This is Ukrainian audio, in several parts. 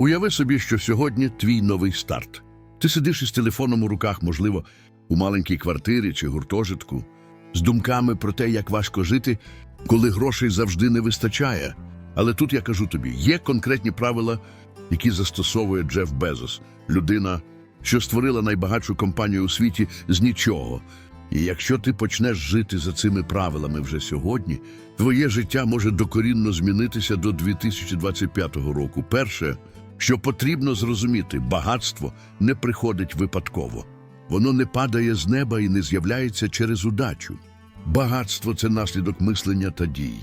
Уяви собі, що сьогодні твій новий старт. Ти сидиш із телефоном у руках, можливо, у маленькій квартирі чи гуртожитку, з думками про те, як важко жити, коли грошей завжди не вистачає. Але тут я кажу тобі: є конкретні правила, які застосовує Джеф Безос, людина, що створила найбагатшу компанію у світі з нічого. І якщо ти почнеш жити за цими правилами вже сьогодні, твоє життя може докорінно змінитися до 2025 року. Перше, що потрібно зрозуміти, багатство не приходить випадково. Воно не падає з неба і не з'являється через удачу. Багатство це наслідок мислення та дій.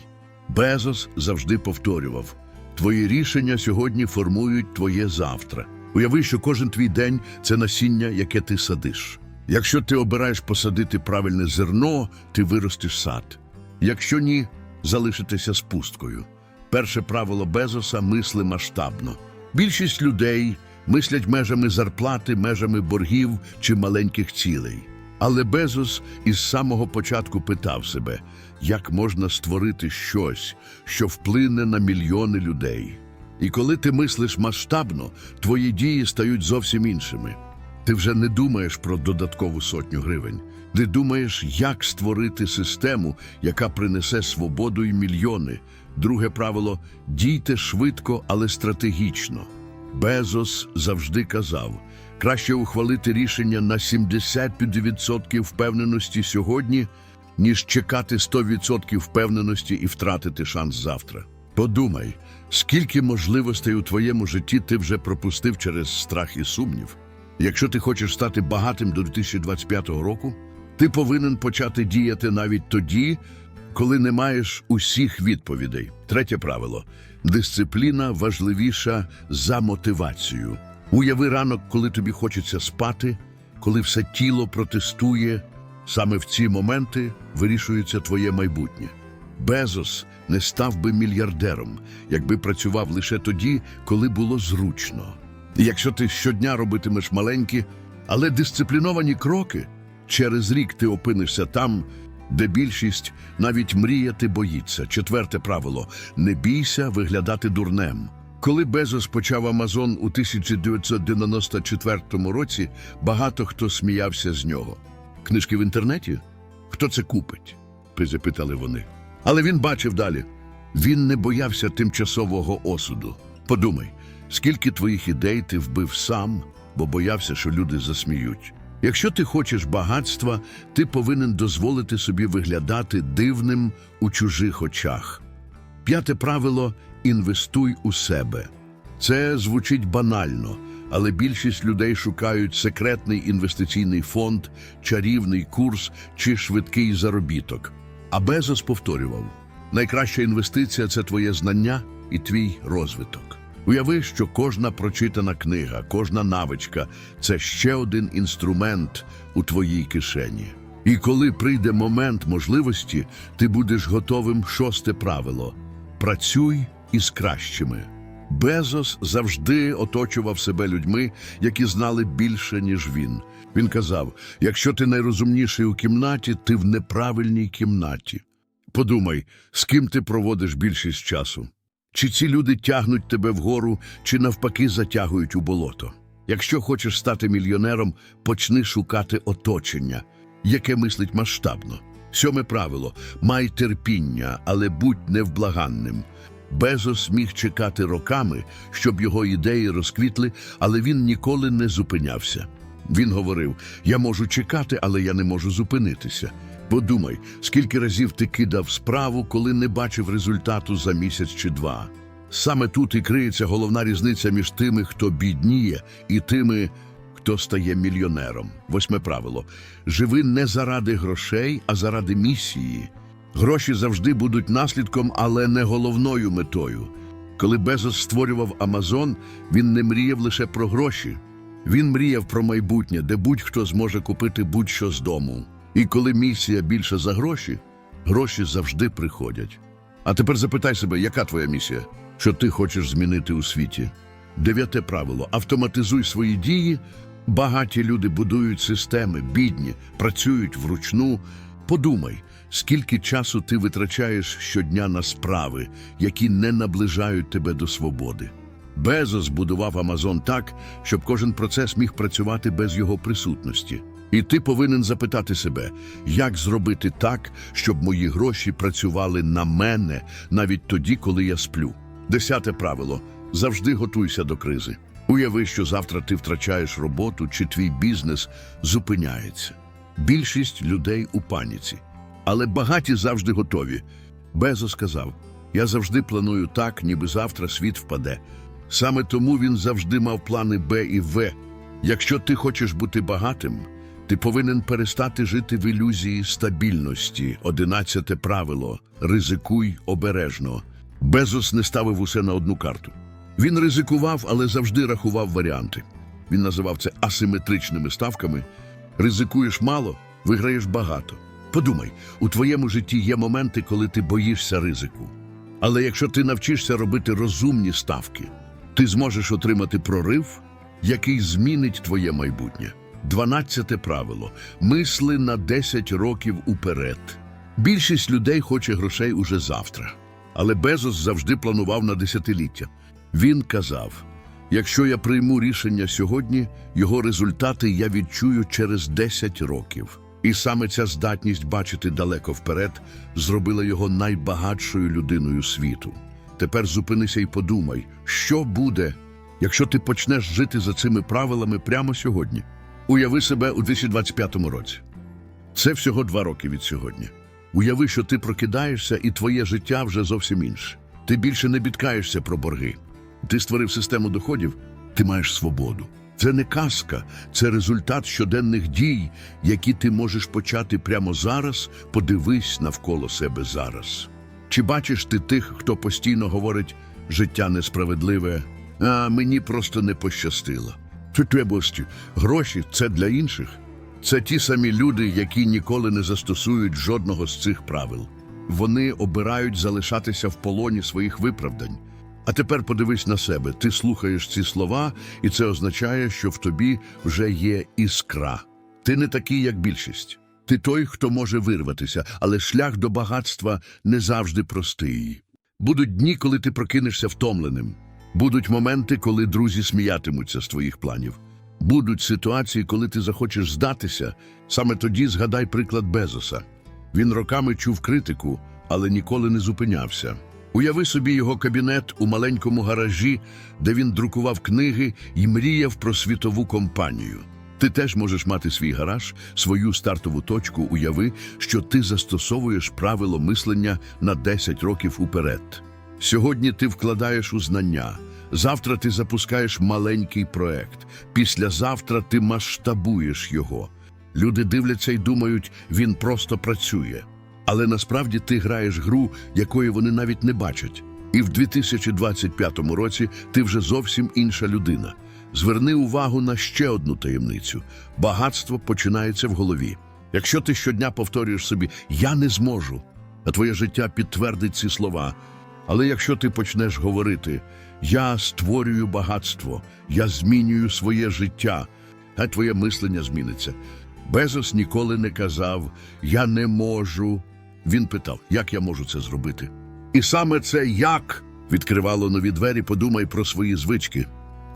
Безос завжди повторював: твої рішення сьогодні формують твоє завтра. Уяви, що кожен твій день це насіння, яке ти садиш. Якщо ти обираєш посадити правильне зерно, ти виростиш сад. Якщо ні, залишитися з пусткою. Перше правило Безоса мисли масштабно. Більшість людей мислять межами зарплати, межами боргів чи маленьких цілей. Але Безос із самого початку питав себе, як можна створити щось, що вплине на мільйони людей. І коли ти мислиш масштабно, твої дії стають зовсім іншими. Ти вже не думаєш про додаткову сотню гривень. Ти думаєш, як створити систему, яка принесе свободу і мільйони. Друге правило дійте швидко, але стратегічно. Безос завжди казав, краще ухвалити рішення на 75% впевненості сьогодні, ніж чекати 100% впевненості і втратити шанс завтра. Подумай, скільки можливостей у твоєму житті ти вже пропустив через страх і сумнів. Якщо ти хочеш стати багатим до 2025 року, ти повинен почати діяти навіть тоді, коли не маєш усіх відповідей. Третє правило дисципліна важливіша за мотивацію. Уяви ранок, коли тобі хочеться спати, коли все тіло протестує. Саме в ці моменти вирішується твоє майбутнє. Безос не став би мільярдером, якби працював лише тоді, коли було зручно. І якщо ти щодня робитимеш маленькі, але дисципліновані кроки, через рік ти опинишся там, де більшість навіть мріяти боїться. Четверте правило не бійся виглядати дурнем. Коли Безос почав Амазон у 1994 році, багато хто сміявся з нього. Книжки в інтернеті? Хто це купить? запитали вони. Але він бачив далі. Він не боявся тимчасового осуду. Подумай, скільки твоїх ідей ти вбив сам, бо боявся, що люди засміють. Якщо ти хочеш багатства, ти повинен дозволити собі виглядати дивним у чужих очах. П'яте правило інвестуй у себе. Це звучить банально, але більшість людей шукають секретний інвестиційний фонд, чарівний курс чи швидкий заробіток. А Безос повторював: найкраща інвестиція це твоє знання і твій розвиток. Уяви, що кожна прочитана книга, кожна навичка це ще один інструмент у твоїй кишені. І коли прийде момент можливості, ти будеш готовим шосте правило працюй із кращими. Безос завжди оточував себе людьми, які знали більше, ніж він. Він казав: якщо ти найрозумніший у кімнаті, ти в неправильній кімнаті. Подумай, з ким ти проводиш більшість часу. Чи ці люди тягнуть тебе вгору, чи навпаки затягують у болото? Якщо хочеш стати мільйонером, почни шукати оточення, яке мислить масштабно. Сьоме правило май терпіння, але будь невблаганним. Безос міг чекати роками, щоб його ідеї розквітли, але він ніколи не зупинявся. Він говорив: Я можу чекати, але я не можу зупинитися. Подумай, скільки разів ти кидав справу, коли не бачив результату за місяць чи два. Саме тут і криється головна різниця між тими, хто бідніє, і тими, хто стає мільйонером. Восьме правило: живи не заради грошей, а заради місії. Гроші завжди будуть наслідком, але не головною метою. Коли Безос створював Амазон, він не мріяв лише про гроші. Він мріяв про майбутнє, де будь-хто зможе купити будь-що з дому. І коли місія більша за гроші, гроші завжди приходять. А тепер запитай себе, яка твоя місія? Що ти хочеш змінити у світі? Дев'яте правило: автоматизуй свої дії. Багаті люди будують системи, бідні, працюють вручну. Подумай, скільки часу ти витрачаєш щодня на справи, які не наближають тебе до свободи. Безос будував Амазон так, щоб кожен процес міг працювати без його присутності. І ти повинен запитати себе, як зробити так, щоб мої гроші працювали на мене навіть тоді, коли я сплю. Десяте правило завжди готуйся до кризи. Уяви, що завтра ти втрачаєш роботу чи твій бізнес зупиняється. Більшість людей у паніці, але багаті завжди готові. Безо сказав: Я завжди планую так, ніби завтра світ впаде. Саме тому він завжди мав плани Б і В. Якщо ти хочеш бути багатим, ти повинен перестати жити в ілюзії стабільності. Одинадцяте правило ризикуй обережно. Безос не ставив усе на одну карту. Він ризикував, але завжди рахував варіанти. Він називав це асиметричними ставками. Ризикуєш мало, виграєш багато. Подумай, у твоєму житті є моменти, коли ти боїшся ризику. Але якщо ти навчишся робити розумні ставки, ти зможеш отримати прорив, який змінить твоє майбутнє. Дванадцяте правило мисли на 10 років уперед. Більшість людей хоче грошей уже завтра. Але Безос завжди планував на десятиліття. Він казав: якщо я прийму рішення сьогодні, його результати я відчую через 10 років. І саме ця здатність бачити далеко вперед зробила його найбагатшою людиною світу. Тепер зупинися і подумай, що буде, якщо ти почнеш жити за цими правилами прямо сьогодні. Уяви себе у 2025 році. Це всього два роки від сьогодні. Уяви, що ти прокидаєшся, і твоє життя вже зовсім інше. Ти більше не бідкаєшся про борги. Ти створив систему доходів, ти маєш свободу. Це не казка, це результат щоденних дій, які ти можеш почати прямо зараз. Подивись навколо себе зараз. Чи бачиш ти тих, хто постійно говорить життя несправедливе, а мені просто не пощастило. Требості, гроші це для інших. Це ті самі люди, які ніколи не застосують жодного з цих правил. Вони обирають залишатися в полоні своїх виправдань. А тепер подивись на себе. Ти слухаєш ці слова, і це означає, що в тобі вже є іскра. Ти не такий, як більшість. Ти той, хто може вирватися, але шлях до багатства не завжди простий. Будуть дні, коли ти прокинешся втомленим. Будуть моменти, коли друзі сміятимуться з твоїх планів. Будуть ситуації, коли ти захочеш здатися. Саме тоді згадай приклад Безоса. Він роками чув критику, але ніколи не зупинявся. Уяви собі його кабінет у маленькому гаражі, де він друкував книги і мріяв про світову компанію. Ти теж можеш мати свій гараж, свою стартову точку. Уяви, що ти застосовуєш правило мислення на 10 років уперед. Сьогодні ти вкладаєш у знання. Завтра ти запускаєш маленький проект. Післязавтра ти масштабуєш його. Люди дивляться і думають, він просто працює. Але насправді ти граєш гру, якої вони навіть не бачать. І в 2025 році ти вже зовсім інша людина. Зверни увагу на ще одну таємницю: багатство починається в голові. Якщо ти щодня повторюєш собі Я не зможу, а твоє життя підтвердить ці слова. Але якщо ти почнеш говорити Я створюю багатство, я змінюю своє життя, а твоє мислення зміниться. Безос ніколи не казав Я не можу. Він питав, як я можу це зробити. І саме це як відкривало нові двері, подумай про свої звички.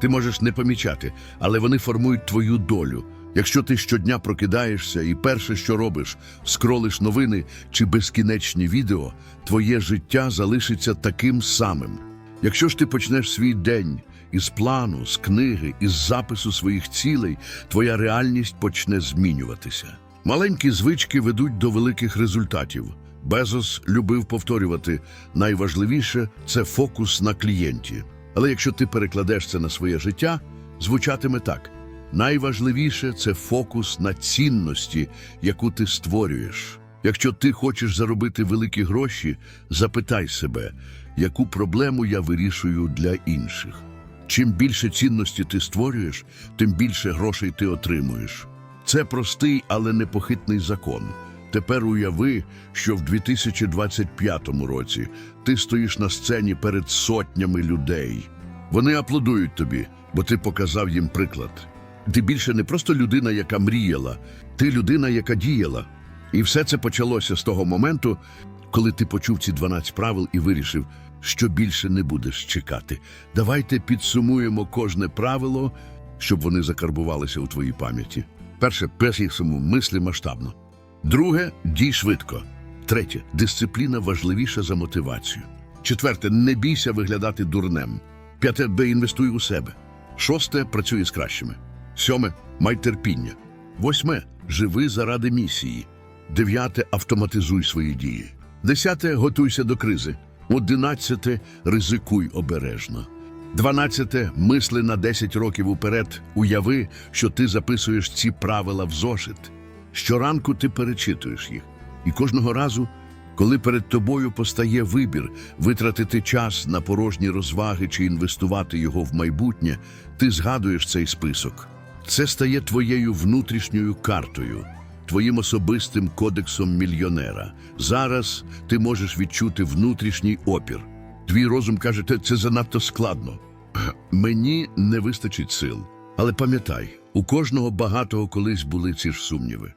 Ти можеш не помічати, але вони формують твою долю. Якщо ти щодня прокидаєшся і перше, що робиш, скролиш новини чи безкінечні відео, твоє життя залишиться таким самим. Якщо ж ти почнеш свій день із плану, з книги, із запису своїх цілей, твоя реальність почне змінюватися. Маленькі звички ведуть до великих результатів. Безос любив повторювати найважливіше це фокус на клієнті. Але якщо ти перекладеш це на своє життя, звучатиме так: найважливіше це фокус на цінності, яку ти створюєш. Якщо ти хочеш заробити великі гроші, запитай себе, яку проблему я вирішую для інших. Чим більше цінності ти створюєш, тим більше грошей ти отримуєш. Це простий, але непохитний закон. Тепер уяви, що в 2025 році ти стоїш на сцені перед сотнями людей. Вони аплодують тобі, бо ти показав їм приклад. Ти більше не просто людина, яка мріяла, ти людина, яка діяла. І все це почалося з того моменту, коли ти почув ці 12 правил і вирішив, що більше не будеш чекати. Давайте підсумуємо кожне правило, щоб вони закарбувалися у твоїй пам'яті. Перше, персісимо мислі масштабно. Друге дій швидко. Третє дисципліна важливіша за мотивацію. Четверте, не бійся виглядати дурнем. П'яте б інвестуй у себе. Шосте працюй з кращими. Сьоме май терпіння. Восьме живи заради місії. Дев'яте автоматизуй свої дії. Десяте готуйся до кризи. Одинадцяте ризикуй обережно. Дванадцяте мисли на 10 років уперед. Уяви, що ти записуєш ці правила в зошит. Щоранку ти перечитуєш їх. І кожного разу, коли перед тобою постає вибір витратити час на порожні розваги чи інвестувати його в майбутнє, ти згадуєш цей список. Це стає твоєю внутрішньою картою, твоїм особистим кодексом мільйонера. Зараз ти можеш відчути внутрішній опір. Твій розум каже, це занадто складно. Мені не вистачить сил. Але пам'ятай, у кожного багатого колись були ці ж сумніви.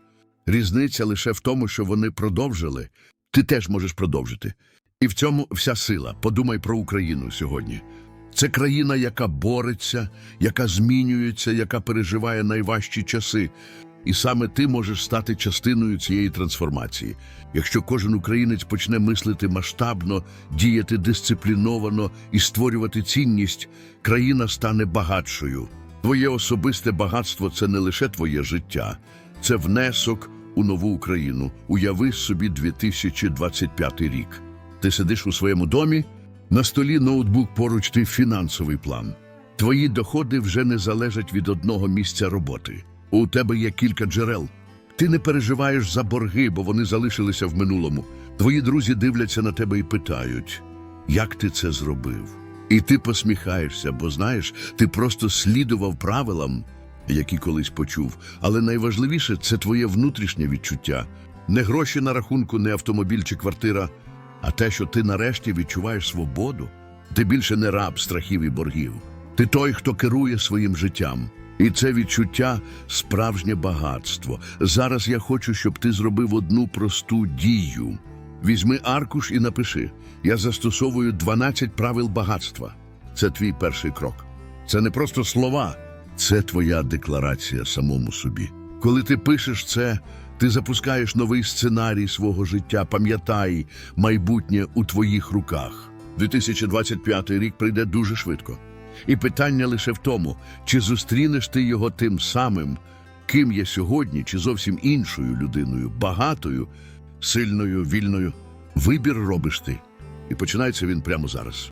Різниця лише в тому, що вони продовжили. Ти теж можеш продовжити. І в цьому вся сила. Подумай про Україну сьогодні. Це країна, яка бореться, яка змінюється, яка переживає найважчі часи. І саме ти можеш стати частиною цієї трансформації. Якщо кожен українець почне мислити масштабно, діяти дисципліновано і створювати цінність, країна стане багатшою. Твоє особисте багатство це не лише твоє життя, це внесок у нову Україну. Уяви собі 2025 рік. Ти сидиш у своєму домі, на столі ноутбук поруч ти фінансовий план. Твої доходи вже не залежать від одного місця роботи. У тебе є кілька джерел. Ти не переживаєш за борги, бо вони залишилися в минулому. Твої друзі дивляться на тебе і питають, як ти це зробив? І ти посміхаєшся, бо знаєш, ти просто слідував правилам, які колись почув. Але найважливіше це твоє внутрішнє відчуття. Не гроші на рахунку, не автомобіль чи квартира, а те, що ти нарешті відчуваєш свободу. Ти більше не раб страхів і боргів. Ти той, хто керує своїм життям. І це відчуття справжнє багатство. Зараз я хочу, щоб ти зробив одну просту дію. Візьми аркуш і напиши: Я застосовую 12 правил багатства. Це твій перший крок. Це не просто слова, це твоя декларація самому собі. Коли ти пишеш це, ти запускаєш новий сценарій свого життя. Пам'ятай, майбутнє у твоїх руках. 2025 рік прийде дуже швидко. І питання лише в тому, чи зустрінеш ти його тим самим, ким є сьогодні, чи зовсім іншою людиною, багатою, сильною, вільною. Вибір робиш ти. І починається він прямо зараз.